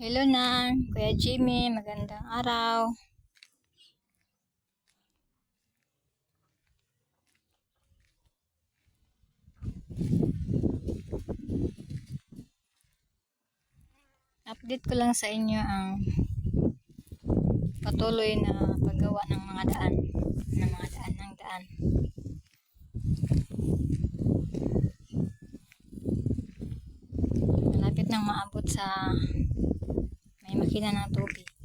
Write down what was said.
Hello na, Kuya Jimmy, magandang araw. Update ko lang sa inyo ang patuloy na paggawa ng mga daan, ng mga daan ng daan. Maabot sa may makina ng tubig.